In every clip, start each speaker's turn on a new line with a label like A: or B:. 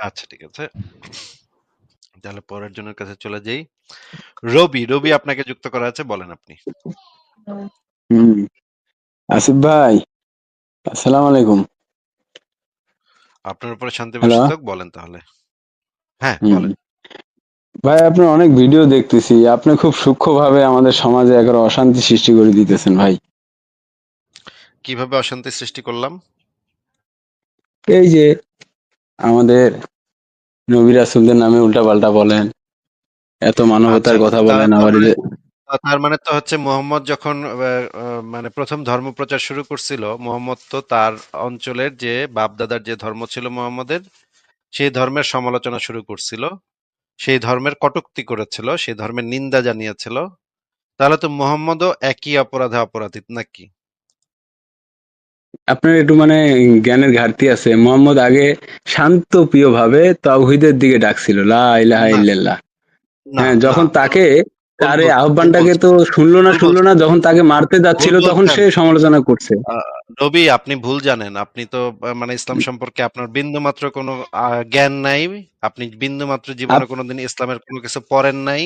A: আচ্ছা ঠিক আছে। তাহলে পরের জনের কাছে চলে যাই। রবি, রবি আপনাকে যুক্ত করা আছে বলেন আপনি।
B: আসিফ ভাই, আসসালামু আলাইকুম।
A: আপনার উপরে শান্তি
B: হ্যালো।
A: বলেন তাহলে। হ্যাঁ, বলেন।
B: ভাই আপনার অনেক ভিডিও দেখতেছি। আপনি খুব সূক্ষ্মভাবে আমাদের সমাজে একেবারে অশান্তি সৃষ্টি করে দিতেছেন ভাই।
A: কীভাবে অশান্তি সৃষ্টি করলাম?
B: এই যে আমাদের নবী রাসূলদের নামে উল্টাপাল্টা বলেন। এত মানবতার
A: আচ্ছা,
B: কথা বলেন আবার
A: মানে
B: যে
A: আ তার মানে তো হচ্ছে মোহাম্মদ যখন মানে ১ম ধর্মপ্রচার শুরু করছিল, মোহাম্মদ তো তার অঞ্চলের যে বাপ-দাদার যে ধর্ম ছিল মোহাম্মদের, সেই ধর্মের সমালোচনা শুরু করছিল। সেই ধর্মের কটূক্তি করেছিল, সেই ধর্মের নিন্দা জানিয়েছিল। তাহলে তো মোহাম্মদও একই অপরাধে অপরাধী নাকি?
B: আপনার একটু মানে জ্ঞানের ঘাটতি আছে। মোহাম্মদ আগে শান্ত প্রিয়ভাবে তাওহীদের দিকে ডাকছিল। লা ইলাহা
A: না,
B: ইল্লাল্লাহ।
A: না,
B: হ্যাঁ,
A: না।
B: যখন তাকে তার এই আহ্বানটাকে তো শুনলো না, শুনলো না। যখন তাকে মারতে
A: ভুল
B: যাচ্ছিল তখন
A: বলছেন।
B: সে সমালোচনা করছে।
A: আ রবি আপনি ভুল জানেন। আপনি তো আ মানে ইসলাম সম্পর্কে আপনার বিন্দুমাত্র কোনো আ জ্ঞান নাই। আপনি বিন্দুমাত্র জীবনে কোনোদিন ইসলামের কোনো কিছু পড়েন নাই।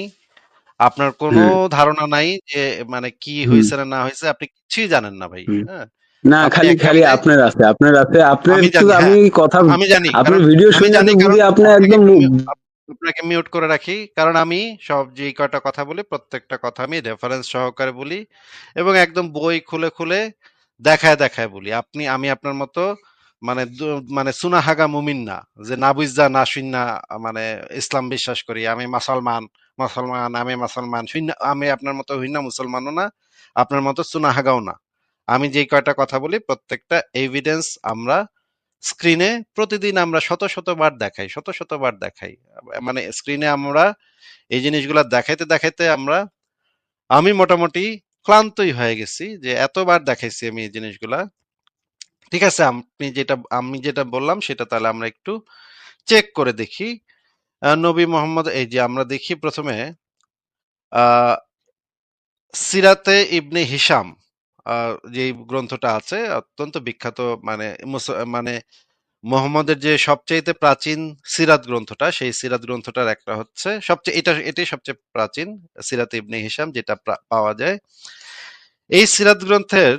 A: আপনার কোনো
B: হ্যাঁ,
A: ধারণা নাই যে মানে কি
B: হুম,
A: হইছে না না হইছে। আপনি কিছুই জানেন না ভাই।
B: হুম।
A: হ্যাঁ?
B: না খালি, খালি আপনার আছে, আপনার আছে। আপনার
A: আমি হ্যাঁ,
B: কথা
A: আমি জানি। কারণ
B: ভিডিও শুনে
A: জানি
B: আপনি একদম
A: আপনাকে মিউট করে রাখি। কারণ আমি সব যেই কয়টা কথা বলি প্রত্যেকটা কথা আমি রেফারেন্স সহকারে বলি এবং একদম বই খুলে, খুলে দেখায়, দেখায় বলি। আপনি আমি আপনার মতো মানে মানে সুনাহাগা মুমিন না। যে না বুইঝা না শুইন্না আ মানে ইসলাম বিশ্বাস করি। আমি মুসলমান, মুসলমান, আমি মুসলমান। শুইন্না আমি আপনার মতো হইন্না মুসলমানও না, আপনার মতো সুনাহাগাও না। আমি যেই কয়টা কথা বলি প্রত্যেকটা এভিডেন্স আমরা স্ক্রিনে প্রতিদিন আমরা শত, শত বার দেখাই, শত, শত বার দেখাই। মানে স্ক্রিনে আমরা এই জিনিসগুলা দেখাইতে, দেখাইতে আমরা আমি মোটামুটি ক্লান্তই হয়ে গেছি যে এতবার দেখাইছি আমি এই জিনিসগুলা। ঠিক আছে, আপনি যেটা আমি যেটা বললাম সেটা তাহলে আমরা একটু চেক করে দেখি। নবী মোহাম্মদ এই যে আমরা দেখি ১ম এ আ সিরাতে ইবনে হিশাম আ যেই গ্রন্থটা আছে অত্যন্ত বিখ্যাত মানে মানে মোহাম্মদের যে সবচাইতে প্রাচীন সিরাত গ্রন্থটা, সেই সিরাত গ্রন্থটার একটা হচ্ছে সবচেয়ে এটা এটাই সবচেয়ে প্রাচীন সিরাত ইবনে হিসাম যেটা পাওয়া যায়। এই সিরাত গ্রন্থের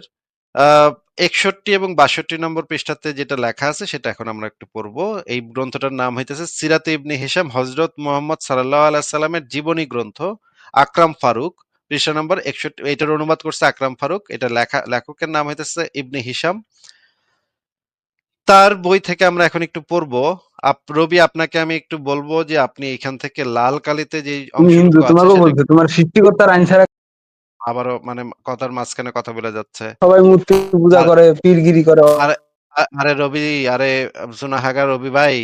A: ৬১ এবং ৬২ নম্বর পৃষ্ঠাতে যেটা লেখা আছে সেটা এখন আমরা একটু পড়ব এই গ্রন্থটার নাম হইতেছে সিরাত ইবনে হিসাম হজরত মোহাম্মদ সাল্লাল্লাহু আলাইহি সাল্লামের জীবনী গ্রন্থ। আকরাম ফারুক পৃষ্ঠা নম্বর ৬১ এটার অনুবাদ করছে আকরাম ফারুক। এটা লেখা লেখকের নাম হইতেছে ইবনে হিশাম। তার বই থেকে আমরা এখন একটু পড়ব। রবি আপনাকে আমি একটু বলব যে আপনি এখান থেকে লাল কালিতে
B: তোমার সৃষ্টিকর্তার আইন ছাড়া
A: আবারও মানে কথার মাঝখানে কথা বলে যাচ্ছে।
B: সবাই মূর্তি পূজা করে, পীরগিরি করে।
A: আরে আরে রবি, আরে সুনাহাগা রবি ভাই,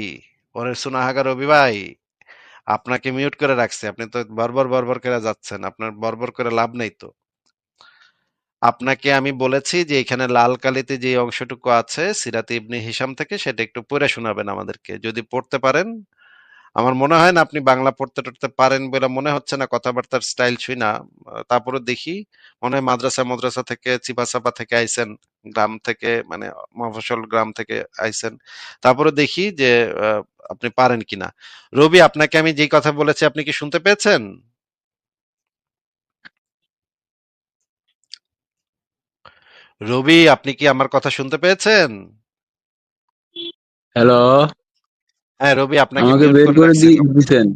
A: ওরে সুনাহাগা রবি ভাই, আপনাকে মিউট করে রাখছি। আপনি তো বারবার বারবার করে যাচ্ছেন। আপনার বারবার করে লাভ নেই তো। আপনাকে আমি বলেছি যে, এখানে লাল কালিতে যে অংশটুকু আছে, সিরাতে ইবনে হিসাম থেকে সেটা একটু পড়ে শোনাবেন আমাদেরকে। যদি পড়তে পারেন আমার মনে হয় না আপনি বাংলা পড়তে-টড়তে পারেন বলে মনে হচ্ছে না কথাবার্তার স্টাইল শুইনা। না তারপরে দেখি মনে হয় মাদ্রাসা-মাদ্রাসা থেকে চিপা-চাপা থেকে আইছেন, গ্রাম থেকে মানে মফস্বল গ্রাম থেকে আইছেন। তারপরেও দেখি যে আপনি পারেন কিনা। রবি আপনাকে আমি যেই কথা বলেছি আপনি কি শুনতে পেয়েছেন? রবি আপনি কি আমার কথা শুনতে পেয়েছেন?
B: হ্যালো?
A: হ্যাঁ, রবি আপনাকে
B: আমাকে বের
A: করে
B: করে
A: রাখছিলাম।
B: দিছেন।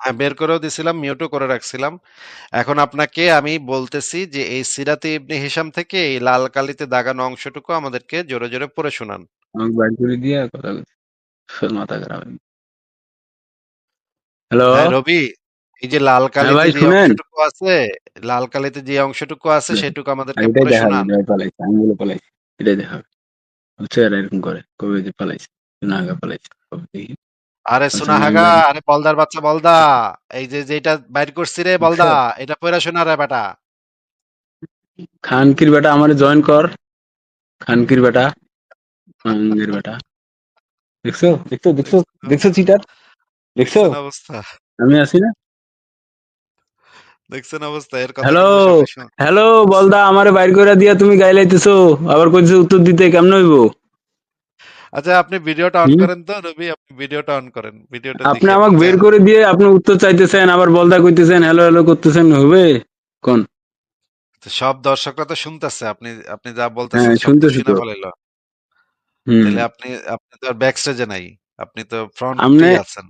A: হ্যাঁ, বের করেও দিছিলাম, মিউটও করে রাখছিলাম। এখন আপনাকে আমি বলতেছি যে এই সিরাতে ইবনে হিশাম থেকে এই লাল কালিতে দাগানো অংশটুকু আমাদেরকে জোরে, জোরে পড়ে শোনান।
B: আমাকে বের করে দিয়ে কথা কইছে। মাথা খারাপ। হ্যালো?
A: হ্যাঁ, রবি এই যে লাল
B: হ্যাঁ
A: কালিতে
B: ভাই
A: যে
B: শুনেন?
A: অংশটুকু আছে, লাল কালিতে যে অংশটুকু আছে সেটুকু
B: আর
A: আমাদেরকে
B: এটাই
A: পড়ে শোনান।
B: পালাইছে। আমি বলে পালাইছে। এটাই দেখাবে। বুঝছ এরা এরকম করে। কবে যে পালাইছে। নাগা পালাইছে। কবে দেখি।
A: আরে
B: বলছে না আমি
A: সুনাহাগা, আরে বলদার বাচ্চা বলদা, এই যে যেটা বাইর করছি রে? বলদা, এটা পইড়া শোনা রে বেটা।
B: খানকির বেটা আমারে জয়েন কর। খানকির বেটা। খানকির বেটা। দেখছ? দেখছ? দেখছ? দেখছ চিটার? দেখছ?
A: দেখছেন অবস্থা?
B: আমি আছি না?
A: দেখছেন অবস্থা? এর কথা
B: হ্যালো?
A: কিন্তু সবাই শুন
B: হ্যালো বলদা আমারে বাইর কইরা দিয়া তুমি গাইলাইতেছো। আবার কইছো উত্তর দিতে কেমন হইব?
A: আচ্ছা আপনি ভিডিওটা অন করেন তো রবি আপনি ভিডিওটা অন করেন ভিডিওটা
B: আপনি আমাকে বের করে দিয়ে আপনি উত্তর চাইতেছেন আবার বলদা কইতেছেন হ্যালো হ্যালো করতেছেন হবে কোন?
A: সব দর্শকরা তো শুনতেছে আপনি আপনি যা বলতেছেন
B: হ্যাঁ
A: সব তো
B: শুনতেছি
A: শুনে ফেলাইলো তাহলে আপনি আপনি তো আর ব্যাক স্টেজে নাই আপনি তো ফ্রন্ট আছেন।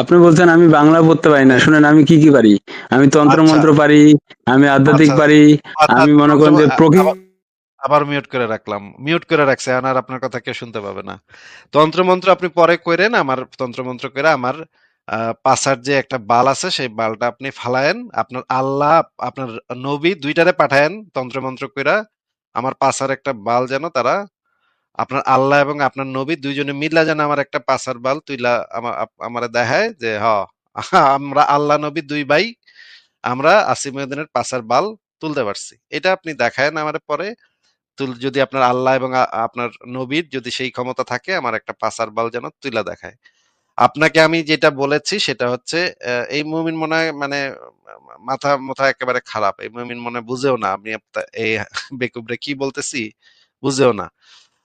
B: আপনি বলছেন আমি বাংলা পড়তে পারি না শুনেন আমি কি কি পারি? আমি তন্ত্র
A: আচ্ছা।
B: মন্ত্র পারি আমি আধ্যাত্মিক
A: আচ্ছা
B: পারি
A: আচ্ছা
B: আমি মনে করেন যে প্রকৃতি
A: আবার মিউট করে রাখলাম। মিউট করে রাখছে, আর আপনার কথা কেউ শুনতে পাবে না। তন্ত্রমন্ত্র আপনি পরে করেন আমার তন্ত্রমন্ত্র করে আমার পাশার যে একটা বাল আছে, সেই বালটা আপনি ফালায়েন। আপনার আল্লাহ, আপনার নবী দুইটারে পাঠায়েন তন্ত্রমন্ত্র কইরা। আমার পাশার একটা বাল যেন তারা, আপনার আল্লাহ এবং আপনার নবী দুইজনে মিল্লা যেন আমার একটা পাশার বাল তুইলা আমার আমারে দেখায় যে, হ, আমরা আল্লাহ, নবী দুই ভাই, আমরা আসিমুদ্দিনের পাশার বাল তুলতে পারছি। এটা আপনি দেখায়েন আমার পরে। যদি আপনার আল্লাহ এবং আপনার নবীর যদি সেই ক্ষমতা থাকে, আমার একটা পাসার বাল যেন তুলা দেখায়। আপনাকে আমি যেটা বলেছি, সেটা হচ্ছে এই মুমিন মনে মানে মাথা মাথা একেবারে খারাপ। এই মুমিন মনে বুঝেও না, আমি এই বেকুবরে কি বলতেছি, বুঝেও না।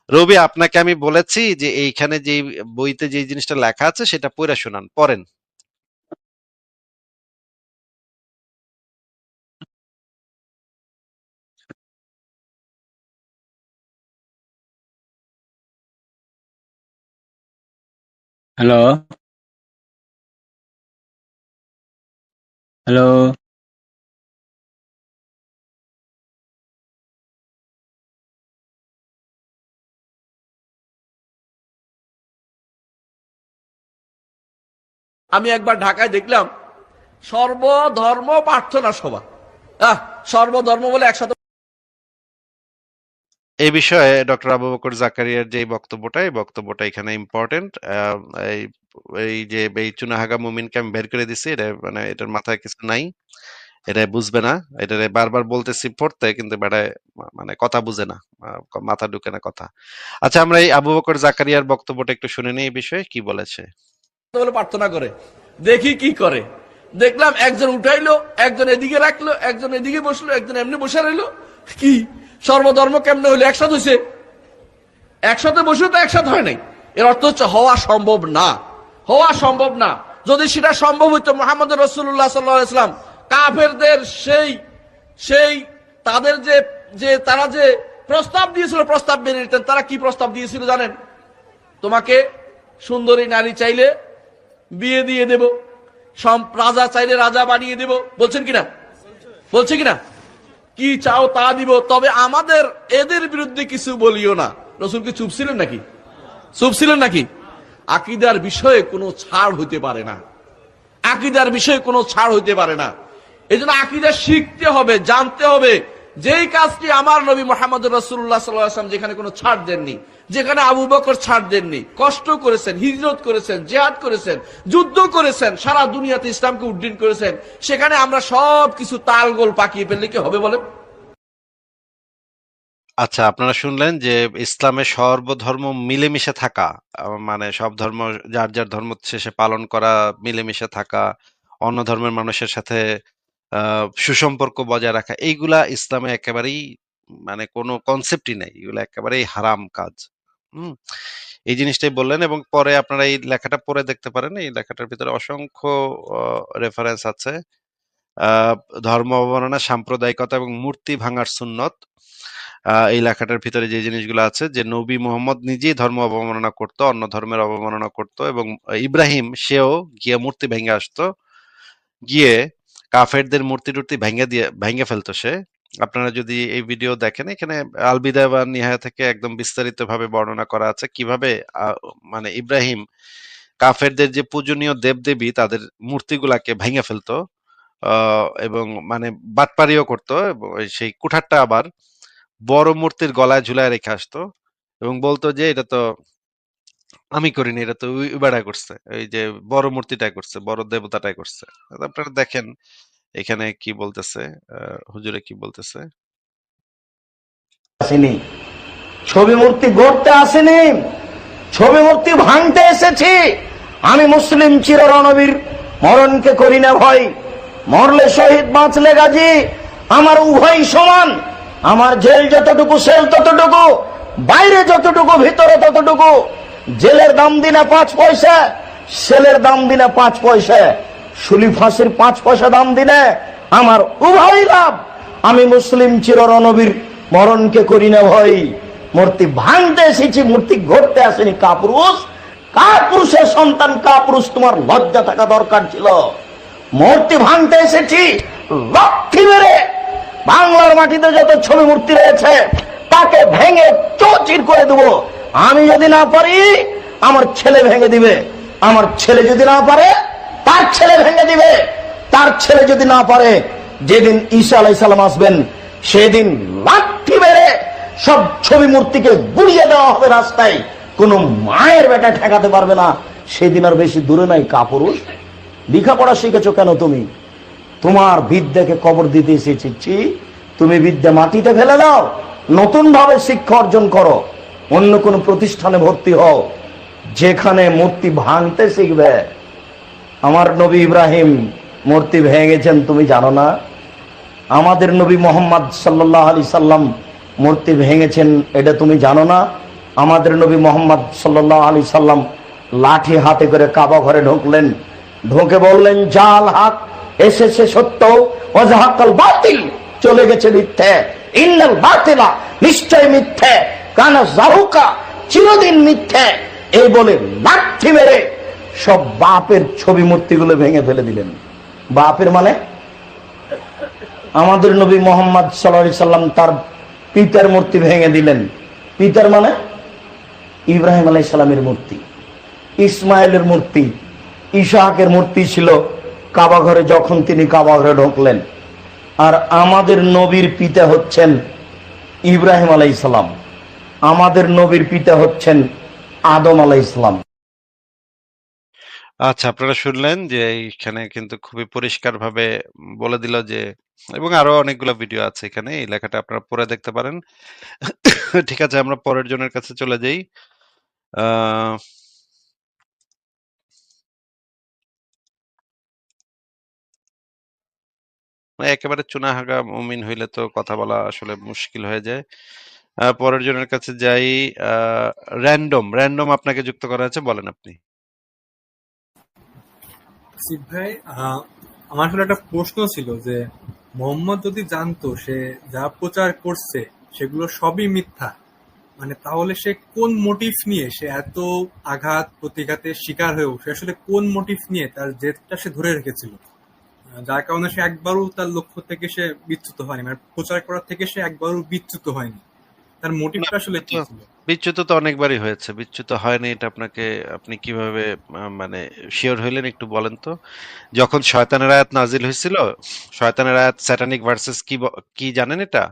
A: রবি, আপনাকে আমি বলেছি যে, এইখানে যে বইতে যে জিনিসটা লেখা আছে, সেটা পড়ে শোনান, পড়েন।
B: হ্যালো হ্যালো
C: আমি একবার ঢাকায় দেখলাম সর্বধর্ম প্রার্থনা সভা। আহ সর্বধর্ম বলে একসাথে
A: এই বিষয়ে ডক্টর আবু বকর জাকারিয়ার যে বক্তব্যটা, এই বক্তব্যটা এখানে ইম্পর্টেন্ট এই যে, এই চুনাহাগা মুমিনকে আমি বের করে দিছি, এটা মানে এটার মাথায় কিছু নাই, এটা বুঝবে না, এটা বারবার বলতেছি পড়তে, কিন্তু বেটায় মানে কথা বুঝে না মাথা ঢুকে না কথা। আচ্ছা আমরা এই আবু বকর জাকারিয়ার বক্তব্যটা একটু শুনে নিই এই বিষয়ে, কি বলেছে?
C: প্রার্থনা করে, দেখি কি করে। দেখলাম একজন উঠাইলো, একজন এদিকে রাখল, একজন এদিকে বসল, একজন এমনি বসে রইল কি? সর্বধর্ম কেমনে হইল? একসাথে হয়েছে একসাথে বসে তো একসাথে হয় নাই। এর অর্থ হচ্ছে হওয়া সম্ভব না। হওয়া সম্ভব না। যদি সেটা সম্ভব হইতো মোহাম্মদ রসুল্লাহ সাল্লাম, কাফেরদের সেই সেই, তাদের যে যে, তারা যে প্রস্তাব দিয়েছিল, প্রস্তাব মেনে নিতেন, তারা কি প্রস্তাব দিয়েছিল জানেন? তোমাকে সুন্দরী নারী চাইলে বিয়ে দিয়ে দেব রাজা চাইলে রাজা বানিয়ে দেব। বলছেন কিনা? বলছে কিনা? কি চাও তা দিব, তবে আমাদের এদের বিরুদ্ধে কিছু বলিও না। রসুল কি চুপ ছিলেন নাকি? চুপ ছিলেন নাকি? আকিদার বিষয়ে কোনো ছাড় হইতে পারে না। আকিদার বিষয়ে কোনো ছাড় হইতে পারে না। এই জন্য আকিদা শিখতে হবে, জানতে হবে যেই কাজটি আমার নবী মোহাম্মদ রসুল্লাহ সাল্লাম যেখানে কোনো ছাড় দেননি, যেখানে আবু বকর ছাড় দেননি, কষ্ট করেছেন, হিজরত করেছেন, জেহাদ করেছেন, যুদ্ধ করেছেন, সারা দুনিয়াতে ইসলামকে উড্ডীন করেছেন, সেখানে আমরা সব কিছু তালগোল পাকিয়ে ফেললে কি হবে বলেন?
A: আচ্ছা আপনারা শুনলেন যে ইসলামে সর্বধর্ম মিলেমিশে থাকা মানে সব ধর্ম, যার যার ধর্ম শেষে পালন করা, মিলেমিশে থাকা, অন্য ধর্মের মানুষের সাথে সুসম্পর্ক বজায় রাখা, এইগুলা ইসলামে একেবারেই মানে কোনো কনসেপ্টই নাই। এগুলো একেবারেই হারাম কাজ। হুম? এই জিনিসটাই বললেন এবং পরে আপনারা এই লেখাটা পড়ে দেখতে পারেন। এই লেখাটার ভিতরে অসংখ্য রেফারেন্স আছে। ধর্ম অবমাননা, সাম্প্রদায়িকতা এবং মূর্তি ভাঙার সুন্নত। এই লেখাটার ভিতরে যে জিনিসগুলো আছে, যে নবী মোহাম্মদ নিজেই ধর্ম অবমাননা করত, অন্য ধর্মের অবমাননা করত এবং ইব্রাহিম সেও গিয়ে মূর্তি ভেঙে আসতো। গিয়ে কাফেরদের মূর্তি টুর্তি ভেঙে দিয়ে, ভেঙে ফেলতো সে। আপনারা যদি এই ভিডিও দেখেন, এখানে আলবিদা বা নিহায়া থেকে একদম বিস্তারিত ভাবে বর্ণনা করা আছে কীভাবে মানে ইব্রাহিম কাফেরদের যে পূজনীয় দেবদেবী, তাদের মূর্তিগুলাকে ভেঙে ফেলতো এবং মানে বাটপারিও করতো সেই কুঠারটা আবার বড় মূর্তির গলায় ঝুলায় রেখে আসতো, এবং বলতো যে, এটা তো আমি করিনি, এটা তো ওই বেড়া করছে, এই যে বড় মূর্তিটাই করছে, বড় দেবতাটাই করছে। আপনারা দেখেন, এখানে কি বলতেছে হুজুরে কি বলতেছে?
D: আসেনি। ছবি মূর্তি গড়তে আসেনি, ছবি মূর্তি ভাঙতে এসেছি। আমি মুসলিম চিররণবীর, মরণকে করি না ভয়। মরলে শহীদ বাঁচলে গাজী, আমার উভয় সমান। আমার জেল যতটুকু, সেল ততটুকু, বাইরে যতটুকু, ভিতরে ততটুকু। জেলের দাম দিনে পাঁচ পয়সা, সেলের দাম দিনে পাঁচ পয়সা। শুলি ফাঁসির পাঁচ পয়সা দাম দিনে আমার উভয় লাভ। আমি মুসলিম চির রণবীর মরণকে করি না ভয় মূর্তি ভাঙতে এসেছি, মূর্তি ঘটতে আসেনি কাপুরুষ। কাপুরুষের সন্তান, কাপুরুষ, তোমার লজ্জা থাকা দরকার ছিল। মূর্তি ভাঙতে এসেছি লক্ষ্মী মেরে। বাংলার মাটিতে যত ছবি মূর্তি রয়েছে, তাকে ভেঙে চৌচির করে দেবো। আমি যদি না পারি, আমার ছেলে ভেঙে দিবে। আমার ছেলে যদি না পারে, তার ছেলে ভেঙে দিবে। তার ছেলে যদি না পারে, যেদিন ঈসা আলাই সালাম আসবেন, সেদিন লাঠি মেরে সব ছবি মূর্তিকে গুড়িয়ে দেওয়া হবে রাস্তায়। কোন মায়ের বেটা ঠেকাতে পারবে না। সেদিন আর বেশি দূরে নাই, কাপুরুষ। লেখাপড়া শিখেছো কেন তুমি? তোমার বিদ্যাকে কবর দিতে এসেছি। তুমি বিদ্যা মাটিতে ফেলে দাও। নতুন ভাবে শিক্ষা অর্জন করো। অন্য কোনো প্রতিষ্ঠানে ভর্তি হও, যেখানে মূর্তি ভাঙতে শিখবে। আমার নবী ইব্রাহিম মূর্তি ভেঙেছেন তুমি জানো না? আমাদের নবী মোহাম্মদ সাল্লাহ আলি সাল্লাম মূর্তি ভেঙেছেন, এটা তুমি জানো না? আমাদের নবী মোহাম্মদ সাল্লাহ আলি সাল্লাম লাঠি হাতে করে কাবা ঘরে ঢুকলেন। ঢুকে বললেন, জাল হাক, এসেছে সত্য অজাহাকাল বাতিল, চলে গেছে মিথ্যে। ইন্নাল বাতিলা, নিশ্চয় মিথ্যে। কানা জাহুকা চিরদিন মিথ্যে। এই বলে লাঠি মেরে সব বাপের ছবি মূর্তিগুলো ভেঙে ফেলে দিলেন। বাপের মানে? আমাদের নবী মোহাম্মদ সাল্লাহ সাল্লাম তার পিতার মূর্তি ভেঙে দিলেন। পিতার মানে? ইব্রাহিম আলাই সালামের মূর্তি। ইসমাইলের মূর্তি। ইশাকের মূর্তি ছিল কাবা ঘরে যখন তিনি কাবা ঘরে ঢুকলেন। আর আমাদের নবীর পিতা হচ্ছেন ইব্রাহিম আলাই সালাম। আমাদের নবীর পিতা হচ্ছেন আদম আলাই ইসলাম
A: আচ্ছা আপনারা শুনলেন যে এইখানে কিন্তু খুবই পরিষ্কারভাবে বলে দিল যে, এবং আরও অনেকগুলো ভিডিও আছে এখানে, এই লেখাটা আপনারা পড়ে দেখতে পারেন। ঠিক আছে, আমরা পরের জনের কাছে চলে যাই। আহ, একেবারে চুনাহাগা মুমিন হইলে তো কথা বলা আসলে মুশকিল হয়ে যায়। পরের জনের কাছে যাই র্যান্ডম র্যান্ডম আপনাকে যুক্ত করা আছে, বলেন আপনি।
E: ভাই আমার আসলে একটা প্রশ্ন ছিল যে, মোহাম্মদ যদি জানতো সে যা প্রচার করছে, সেগুলো সবই মিথ্যা মানে তাহলে সে কোন মোটিভ নিয়ে সে এত আঘাত, প্রতিঘাতের শিকার হয়েও, সে আসলে কোন মোটিভ নিয়ে তার জেদটা সে ধরে রেখেছিল? যার কারণে সে একবারও তার লক্ষ্য থেকে সে বিচ্যুত হয়নি মানে প্রচার করার থেকে সে একবারও বিচ্যুত হয়নি। তার মোটিভটা আসলে কি ছিল?
A: বিচ্যুত তো অনেকবারই হয়েছে। বিচ্যুত হয়নি এটা আপনাকে আপনি কীভাবে মানে শিওর হইলেন একটু বলেন তো? যখন শয়তানের আয়াত নাজিল হয়েছিল শয়তানের আয়াত স্যাটানিক ভার্সেস কি কি জানেন এটা?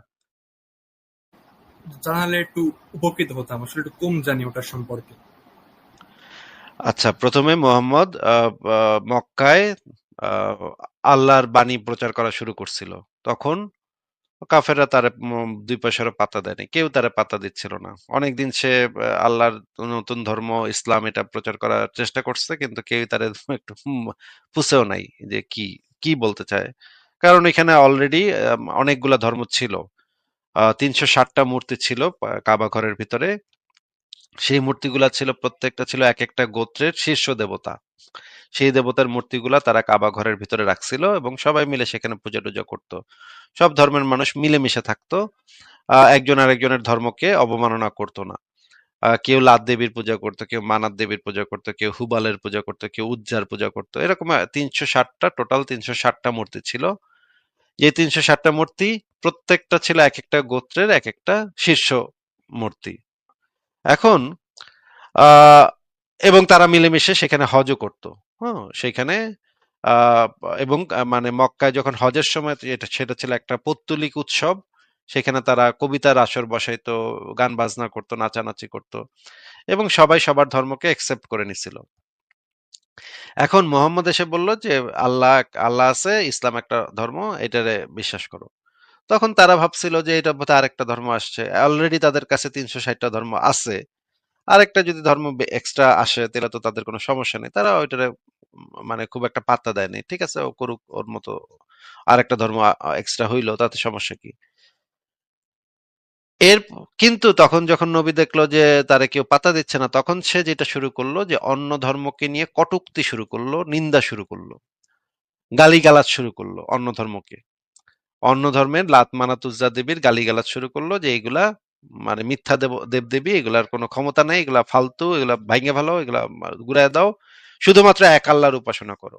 E: জানালে একটু উপকৃত হতাম আসলে একটু কম জানি ওটার সম্পর্কে।
A: আচ্ছা প্রথমে মোহাম্মদ মক্কায় আহ, আল্লাহর বাণী প্রচার করা শুরু করছিল। তখন কাফেররা তার দুই পয়সারও পাত্তা দেয়নি, কেউ তারা পাত্তা দিচ্ছিল না। অনেকদিন সে আল্লাহর নতুন ধর্ম, ইসলাম এটা প্রচার করার চেষ্টা করছে, কিন্তু কেউ তার একটু পুষেও নাই যে কি কি বলতে চায়। কারণ এখানে অলরেডি অনেকগুলা ধর্ম ছিল। তিনশো ষাটটা মূর্তি ছিল কাবা ঘরের ভিতরে। সেই মূর্তিগুলা ছিল, প্রত্যেকটা ছিল এক একটা গোত্রের শীর্ষ দেবতা। সেই দেবতার মূর্তিগুলা তারা কাবা ঘরের ভিতরে রাখছিল এবং সবাই মিলে সেখানে পূজা টুজা করতো। সব ধর্মের মানুষ মিলেমিশে থাকতো। একজন আরেকজনের ধর্মকে অবমাননা করতো না। কেউ লাত দেবীর পূজা করতো, কেউ মানাত দেবীর পূজা করতো, কেউ হুবালের পূজা করতো, কেউ উজ্জার পূজা করতো। এরকম তিনশো ষাটটা, টোটাল তিনশো ষাটটা মূর্তি ছিল। যে তিনশো ষাটটা মূর্তি প্রত্যেকটা ছিল এক একটা গোত্রের এক একটা শীর্ষ মূর্তি। এখন এবং তারা মিলেমিশে সেখানে হজও করত। হ্যাঁ সেখানে এবং মানে মক্কায় যখন হজের সময় এটা, সেটা ছিল একটা পৌত্তলিক উৎসব। সেখানে তারা কবিতার আসর বসাইতো, গান বাজনা করতো, নাচানাচি করতো এবং সবাই সবার ধর্মকে একসেপ্ট করে নিছিল। এখন মোহাম্মদ এসে বলল যে, আল্লাহ আল্লাহ আছে, ইসলাম একটা ধর্ম, এটারে বিশ্বাস করো। তখন তারা ভাবছিল যে এটা বোধহয় আরেকটা ধর্ম আসছে। অলরেডি তাদের কাছে তিনশো ষাটটা ধর্ম আছে। আরেকটা যদি ধর্ম এক্সট্রা আসে, তাহলে তো তাদের কোনো সমস্যা নেই। তারা ওইটারে মানে খুব একটা পাত্তা দেয়নি। ঠিক আছে, ও করুক, ওর মতো আরেকটা ধর্ম এক্সট্রা হইল, তাতে সমস্যা কি? এর কিন্তু তখন যখন নবী দেখল যে তারে কেউ পাতা দিচ্ছে না, তখন সে যেটা শুরু করল যে অন্য ধর্মকে নিয়ে কটুক্তি শুরু করল, নিন্দা শুরু করল, গালিগালাজ শুরু করল অন্য ধর্মকে। অন্য ধর্মের লাত মানাতুজ্জা দেবীর গালিগালাজ শুরু করল যে এগুলা মানে মিথ্যা দেব দেবদেবী এগুলার কোনো ক্ষমতা নেই, এগুলা ফালতু, এগুলা ভাঙে ভালো, এগুলা ঘুরায় দাও। শুধুমাত্র এক আল্লাহর উপাসনা করো।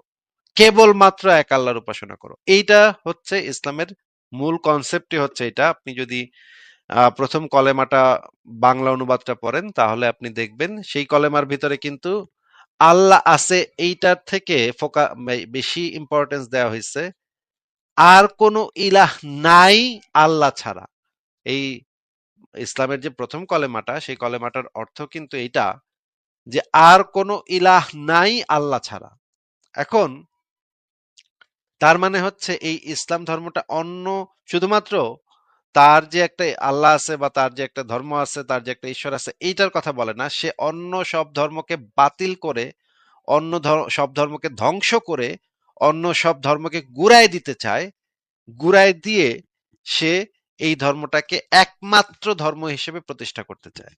A: কেবলমাত্র এক আল্লাহর উপাসনা করো। এইটা হচ্ছে ইসলামের মূল কনসেপ্টই হচ্ছে এটা। আপনি যদি প্রথম কলেমাটা বাংলা অনুবাদটা পড়েন, তাহলে আপনি দেখবেন সেই কলেমার ভিতরে কিন্তু আল্লাহ আছে এইটার থেকে ফোকা বেশি ইম্পর্টেন্স দেওয়া হয়েছে আর কোনো ইলাহ নাই আল্লাহ ছাড়া। এই ইসলামের যে প্রথম কলেমাটা, সেই কলেমাটার অর্থ কিন্তু এইটা যে আর কোনো ইলাহ নাই আল্লাহ ছাড়া। এখন তার মানে হচ্ছে এই ইসলাম ধর্মটা অন্য শুধুমাত্র তার যে একটা আল্লাহ আছে বা তার যে একটা ধর্ম আছে, তার যে একটা ঈশ্বর আছে, এইটার কথা বলে না। সে অন্য সব ধর্মকে বাতিল করে, অন্য সব ধর্মকে ধ্বংস করে, অন্য সব ধর্মকে গুড়ায় দিতে চায়। গুড়ায় দিয়ে সে এই ধর্মটাকে একমাত্র ধর্ম হিসেবে প্রতিষ্ঠা করতে চায়।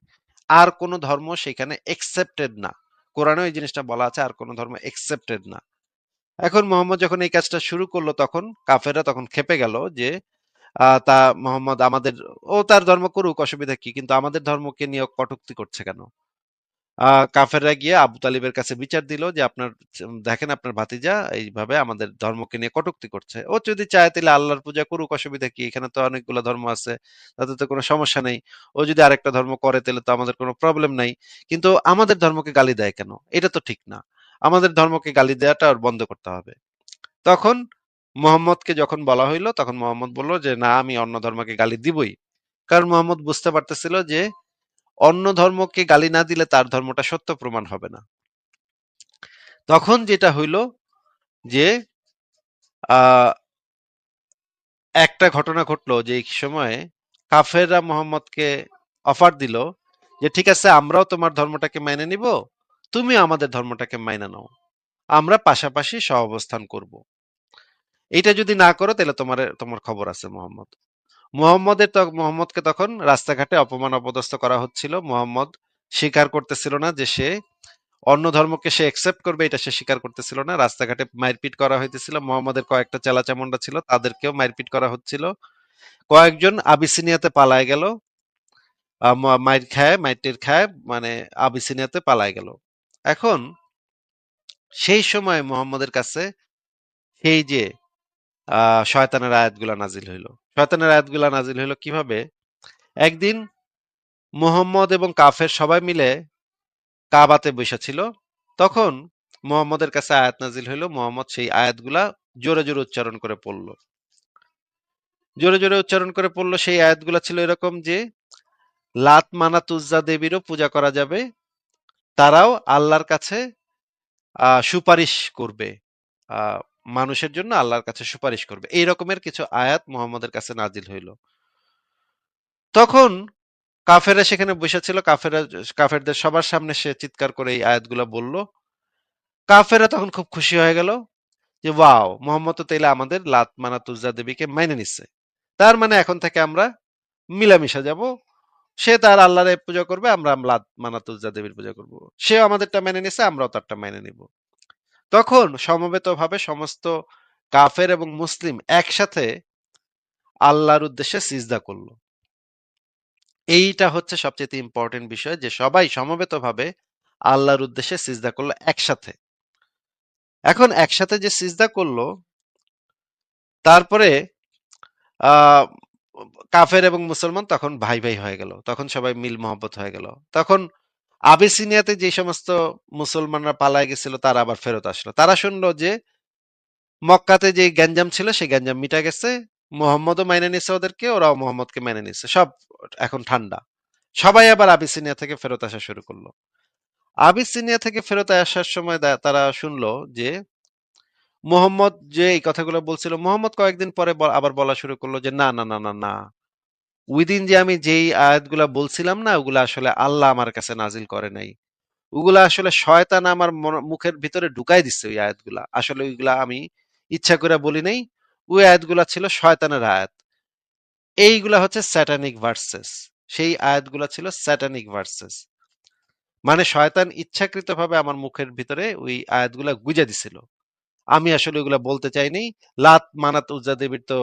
A: আর কোন ধর্ম সেখানে একসেপ্টেড না। কোরআনে এই জিনিসটা বলা আছে, আর কোন ধর্ম একসেপ্টেড না। এখন মোহাম্মদ যখন এই কাজটা শুরু করল, তখন কাফেরা তখন খেপে গেল যে তা মোহাম্মদ আমাদের, ও তার ধর্ম করুক, অসুবিধা কি? কিন্তু আমাদের ধর্মকে নিয়ে কটুক্তি করছে কেন? কাফেররা গিয়ে আবু তালিবের কাছে বিচার দিল যে আপনার, দেখেন আপনার ভাতিজা এইভাবে আমাদের ধর্মকে নিয়ে কটূক্তি করছে। ও যদি চায় তাহলে আল্লাহর পূজা করুক, অসুবিধা কি? এখানে তো অনেকগুলো ধর্ম আছে, তাতে তো কোনো সমস্যা নেই। ও যদি আরেকটা ধর্ম করে তাহলে তো আমাদের কোনো প্রবলেম নাই। কিন্তু আমাদের ধর্মকে গালি দেয় কেন? এটা তো ঠিক না। আমাদের ধর্মকে গালি দেওয়াটা ওর বন্ধ করতে হবে। তখন মোহাম্মদকে যখন বলা হইল, তখন মোহাম্মদ বলল যে, না, আমি অন্য ধর্মকে গালি দিবই। কারণ মোহাম্মদ বুঝতে পারতেছিল যে অন্য ধর্মকে গালি না দিলে তার ধর্মটা সত্য প্রমাণ হবে না। তখন যেটা হইল যে একটা ঘটনা ঘটলো যে, এই সময়ে কাফেররা মোহাম্মদকে অফার দিল যে, ঠিক আছে, আমরাও তোমার ধর্মটাকে মেনে নিব তুমি আমাদের ধর্মটাকে মাইনা নাও। আমরা পাশাপাশি সহাবস্থান করব। এটা যদি না করো, তাহলে তোমার তোমার খবর আছে মোহাম্মদ। মুহাম্মদের মোহাম্মদকে তখন রাস্তাঘাটে অপমান অপদস্থ করা হচ্ছিল। মোহাম্মদ স্বীকার করতেছিল না যে সে অন্য ধর্মকে সে একসেপ্ট করবে, এটা সে স্বীকার করতেছিল না। রাস্তাঘাটে মারপিট করা হইতেছিল। মোহাম্মদের কয়েকটা চেলা চামুন্ডা ছিল, তাদেরকেও মারপিট করা হচ্ছিল। কয়েকজন আবিসিনিয়াতে পালায় গেল। মাইর খায় মাইটের খায় মানে আবিসিনিয়াতে পালায় গেল। এখন সেই সময় মোহাম্মদের কাছে সেই যে আহ শয়তানের আয়াতগুলা নাজিল হইল। শয়তানের আয়াতগুলা নাজিল হইল কীভাবে? একদিন মুহাম্মদ এবং কাফের সবাই মিলে কাবাতে বসে ছিল। তখন মুহাম্মদের কাছে আয়াত নাজিল হইল। মুহাম্মদ সেই আয়াতগুলা জোরে জোরে উচ্চারণ করে পড়ল। জোরে জোরে উচ্চারণ করে পড়ল। সেই আয়াতগুলা ছিল এরকম যে, লাত মানাত উজ্জা দেবীরও পূজা করা যাবে, তারাও আল্লাহর কাছে সুপারিশ করবে। মানুষের জন্য আল্লাহর কাছে সুপারিশ করবে। এই রকমের কিছু আয়াত মুহাম্মদের কাছে নাজিল হইল। তখন কাফেররা সেখানে বসে ছিল কাফেররা, কাফেরদের সবার সামনে সে চিৎকার করে এই আয়াতগুলা বলল। কাফেররা তখন খুব খুশি হয়ে গেল যে, ওয়াও, মোহাম্মদ তো তাইলে আমাদের লাত মানা উজ্জা দেবীকে মাইনে নিচ্ছে তার মানে এখন থেকে আমরা মিলামিশা যাব। সে তার আল্লাহরে পূজা করবে, আমরা লাত মানাত উজ্জা দেবীর পূজা করব। সেও আমাদেরটা মেনে নিছে, আমরাও তারটা মেনে নিব। তখন সমবেতভাবে সমস্ত কাফের এবং মুসলিম একসাথে আল্লাহর উদ্দেশ্যে সিজদা করল। এইটা হচ্ছে সবচেয়ে ইম্পর্টেন্ট বিষয় যে সবাই সমবেতভাবে আল্লাহর উদ্দেশ্যে সিজদা করল একসাথে। এখন একসাথে যে সিজদা করল, তারপরে কাফের এবং মুসলমান তখন ভাই ভাই হয়ে গেল, তখন সবাই মিল মহব্বত হয়ে গেল, তখন আবিসিনিয়াতে যে সমস্ত মুসলমানরা পালায় গেছিল, তারা আবার ফেরত আসলো। তারা শুনলো যে মক্কাতে যে গ্যাঞ্জাম ছিল, সেই গ্যাঞ্জাম মিটা গেছে। মোহাম্মদও মেনে নিছে ওদেরকে, ওরাও মোহাম্মদকে মেনে নিছে। সব এখন ঠান্ডা। সবাই আবার আবিসিনিয়া থেকে ফেরত আসা শুরু করল। আবিসিনিয়া থেকে ফেরত আসার সময় তারা শুনলো যে মোহাম্মদ যে এই কথাগুলো বলছিল, মোহাম্মদ কয়েকদিন পরে আবার বলা শুরু করল যে, না না না না না উইদিন যে আমি যেই আয়াতগুলা বলছিলাম না, ওগুলা আসলে আল্লাহ আমার কাছে নাজিল করে নাই। ওগুলা আসলে শয়তান আমার মুখের ভিতরে ঢুকাই দিচ্ছে ওই আয়াতগুলা। আসলে ওইগুলা আমি ইচ্ছা করে বলি নাই। ওই আয়াতগুলা ছিল শয়তানের আয়াত। এইগুলা হচ্ছে স্যাটানিক ভার্সেস সেই আয়াতগুলো ছিল স্যাটানিক ভার্সেস মানে শয়তান ইচ্ছাকৃতভাবে আমার মুখের ভিতরে ওই আয়াতগুলা গুজে দিছিল। আমি আসলে ওগুলা বলতে চাইনি লাত মানাত উজ্জা দেবীর তো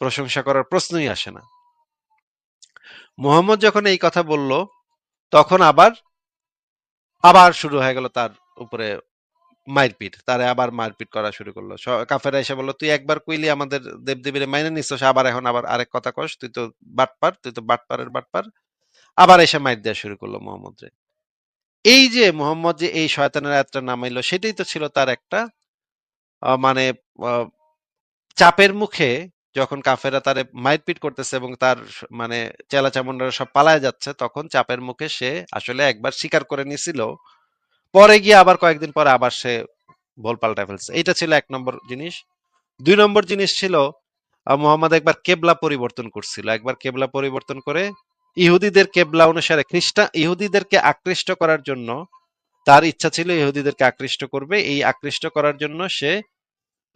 A: প্রশংসা করার প্রশ্নই আসে না। মোহাম্মদ যখন এই কথা বলল, তখন আবার আবার শুরু হয়ে গেল তার উপরে মারপিট। তারে আবার মারপিট করা শুরু করল। কাফেরা এসে বলল, তুই একবার কইলি আমাদের দেবদেবীর মাইনে নিচ্ছ আবার এখন আবার আরেক কথা কস, তুই তো বাটপার, তুই তো বাটপারের বাটপার। আবার এসে মাইর দেওয়া শুরু করল মোহাম্মদ রে এই যে মোহাম্মদ যে এই শয়তানের আয়াতটা নামাইলো, সেটাই তো ছিল তার একটা মানে চাপের মুখে যখন কাফেরা তারে মারপিট করতেছে এবং তার মানে চেলা চামুন্ডারা সব পালায় যাচ্ছে, তখন চাপের মুখে সে আসলে একবার স্বীকার করে নিছিল। পরে গিয়ে আবার কয়েকদিন পরে আবার সে ভোল পাল্টায় ফেলছে। এটা ছিল এক নম্বর জিনিস। দুই নম্বর জিনিস ছিল মোহাম্মদ একবার কেবলা পরিবর্তন করছিল। একবার কেবলা পরিবর্তন করে ইহুদিদের কেবলা অনুসারে খ্রিস্টান ইহুদিদেরকে আকৃষ্ট করার জন্য তার ইচ্ছা ছিল ইহুদিদেরকে আকৃষ্ট করবে। এই আকৃষ্ট করার জন্য সে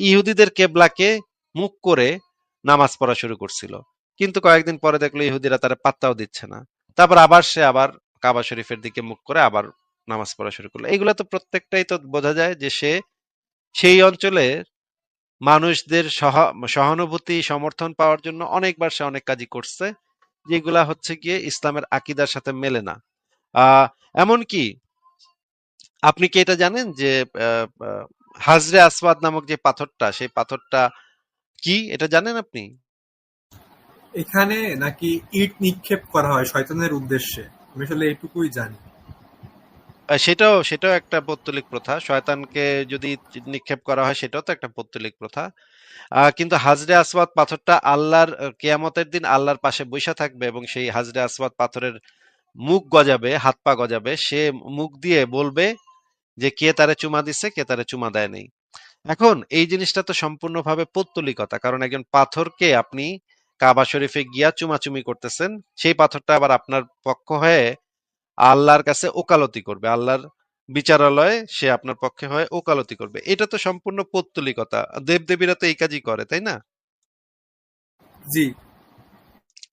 A: ইহুদিদের কেবলাকে মুখ করে নামাজ পড়া শুরু করছিল। কিন্তু কয়েকদিন পরে দেখল ইহুদিরা তার পাত্তাও দিচ্ছে না। তারপর আবার সে আবার কাবা শরীফের দিকে মুখ করে আবার নামাজ পড়া শুরু করল। এগুলো তো প্রত্যেকটাই তো বোঝা যায় যে সে সেই অঞ্চলের মানুষদের সহা- সহানুভূতি, সমর্থন পাওয়ার জন্য অনেকবার সে অনেক কাজই করছে, যেগুলা হচ্ছে গিয়ে ইসলামের আকিদার সাথে মেলে না। আহ এমনকি আপনি কি এটা জানেন যে হাজরে আসওয়াদ নামক যে পাথরটা, সেই পাথরটা কি? এটা জানেন আপনি?
E: এখানে নাকি ইট নিক্ষেপ করা হয় শয়তানের উদ্দেশ্যে। আমি আসলে এটুকুই জানি।
A: সেটাও সেটাও একটা পৌত্তলিক প্রথা। শয়তানকে যদি নিক্ষেপ করা হয় সেটাও তো একটা পৌত্তলিক প্রথা। কিন্তু হাজরে আসওয়াদ পাথরটা আল্লাহর কেয়ামতের দিন আল্লাহর পাশে বৈশা থাকবে এবং সেই হাজরে আসওয়াদ পাথরের মুখ গজাবে হাত পা গজাবে। সে মুখ দিয়ে বলবে যে কে তারে চুমা দিছে কে তারে চুমা দেয় নাই এখন এই জিনিসটা তো সম্পূর্ণভাবে পৌত্তলিকতা। কারণ একজন পাথরকে আপনি কাবা শরীফে গিয়া চুমাচুমি করতেছেন সেই পাথরটা আবার আপনার পক্ষ হয়ে আল্লাহর কাছে ওকালতি করবে। আল্লাহর বিচারালয়ে সে আপনার পক্ষে হয়ে ওকালতি করবে। এটা তো সম্পূর্ণ পৌত্তলিকতা। দেবদেবীরা তো এই কাজই করে তাই না?
E: জি।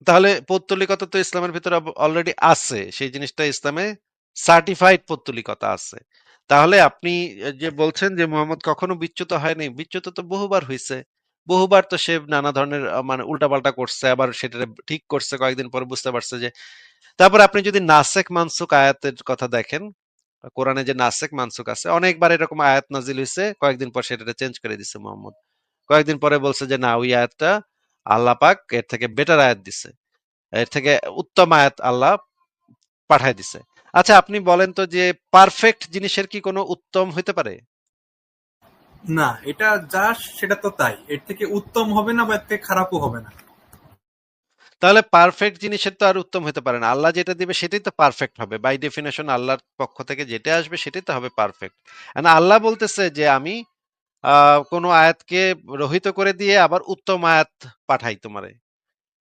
A: তাহলে পৌত্তলিকতা তো ইসলামের ভিতরে অলরেডি আছে। সেই জিনিসটা ইসলামে সার্টিফাইড পৌত্তলিকতা আছে। তাহলে আপনি যে বলছেন যে মোহাম্মদ কখনো বিচ্যুত হয়নি, বিচ্যুত তো বহুবার হয়েছে বহুবার তো সে নানা ধরনের মানে উল্টাপাল্টা করছে, আবার সেটা ঠিক করছে, কয়েকদিন পরে বুঝতে পারছে যে তারপর আপনি যদি নাসেক মানসুক আয়াতের কথা দেখেন কোরআনে যে নাসেক মানসুক আছে, অনেকবার এরকম আয়াত নাজিল হয়েছে কয়েকদিন পর সেটা চেঞ্জ করে দিছে মোহাম্মদ। কয়েকদিন পরে বলছে যে না, ওই আয়াতটা আল্লাহ পাক এর থেকে বেটার আয়াত দিছে। এর থেকে উত্তম আয়াত আল্লাহ পাঠায় দিছে। আচ্ছা আপনি বলেন তো যে পারফেক্ট জিনিসের কি কোনো উত্তম হইতে পারে?
E: না এটা যা সেটা তো তাই। এর থেকে উত্তম হবে না বা এর থেকে খারাপও হবে না।
A: তাহলে পারফেক্ট জিনিসের তো আর উত্তম হতে পারে না। আল্লাহ যেটা দিবে সেটাই তো পারফেক্ট হবে। বাই ডেফিনেশন আল্লাহর পক্ষ থেকে যেটা আসবে সেটাই তো হবে পারফেক্ট আল্লাহ বলতেছে যে আমি আহ কোনো আয়াতকে রহিত করে দিয়ে আবার উত্তম আয়াত পাঠাই তোমারে।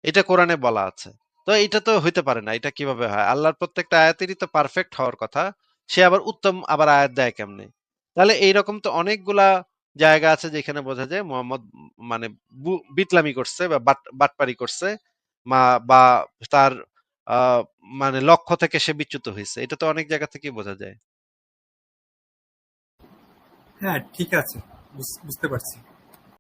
A: এটা কোরআনে বলা আছে। তো এটা তো হইতে পারে না, এটা কীভাবে হয়? আল্লাহর প্রত্যেকটা আয়াতেরই তো পারফেক্ট হওয়ার কথা, সে আবার উত্তম আবার আয়াত দেয় কেমনে? তাহলে এইরকম তো অনেকগুলা জায়গা আছে যেখানে বোঝা যায় মোহাম্মদ মানে বু- বিটলামি করছে বা বাটপারি করছে বা তার মানে লক্ষ্য থেকে সে বিচ্যুত হয়েছে। এটা তো অনেক জায়গা থেকে বোঝা যায়।
E: হ্যাঁ ঠিক আছে, বুঝ- বুঝতে পারছি।